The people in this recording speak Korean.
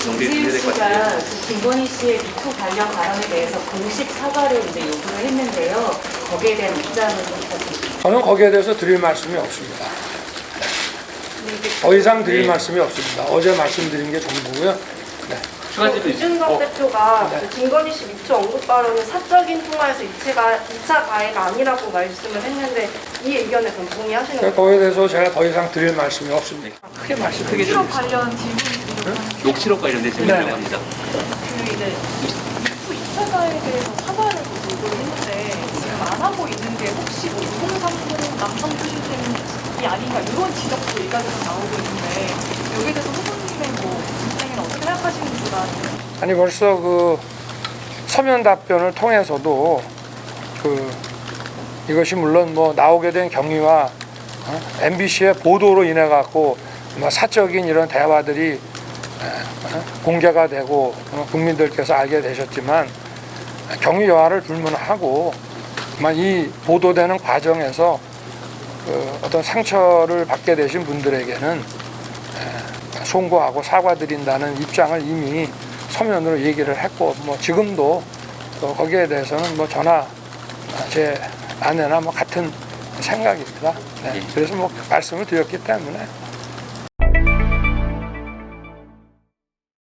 정세윤 씨가 그 김건희 씨의 미투 관련 발언에 대해서 공식 사과를 이제 요구를 했는데요. 거기에 대한 입장은 어떻습니까? 저는 거기에 대해서 드릴 말씀이 없습니다. 더 이상 드릴 말씀이 없습니다. 어제 말씀드린 게 전부고요. 네. 이준석 어, 대표가 그 김건희 씨 미투 언급 발언은 사적인 통화에서 이체가 2차 가해가 아니라고 말씀을 했는데 이 의견에 그럼 동의하시는 그러니까 거예요? 거기에 대해서 제가 더 이상 드릴 말씀이 없습니다. 크게 말씀드리겠습니다. 실업 관련 질문이 녹취록 관련된 질문이라고 네네. 합니다. 그 이제 또 2차 가에 대해서 사과를 또 요구를 했는데 지금 안 하고 있는 게 혹시 뭐2030 남성 출신이 아닌가 이런 지적도 일각에서 나오고 있는데 여기에 대해서 후보님의 뭐 입장에는 어떻게 생각하시는지가 아니 벌써 그 서면 답변을 통해서도 그 이것이 물론 뭐 나오게 된 경위와 어? MBC의 보도로 인해 갖고 뭐 사적인 이런 대화들이? 공개가 되고 어, 국민들께서 알게 되셨지만 경위 여하를 불문하고 이 보도되는 과정에서 그 어떤 상처를 받게 되신 분들에게는 에, 송구하고 사과드린다는 입장을 이미 서면으로 얘기를 했고 뭐 지금도 또 거기에 대해서는 뭐 저나 제 아내나 뭐 같은 생각입니다. 네. 예. 그래서 뭐 말씀을 드렸기 때문에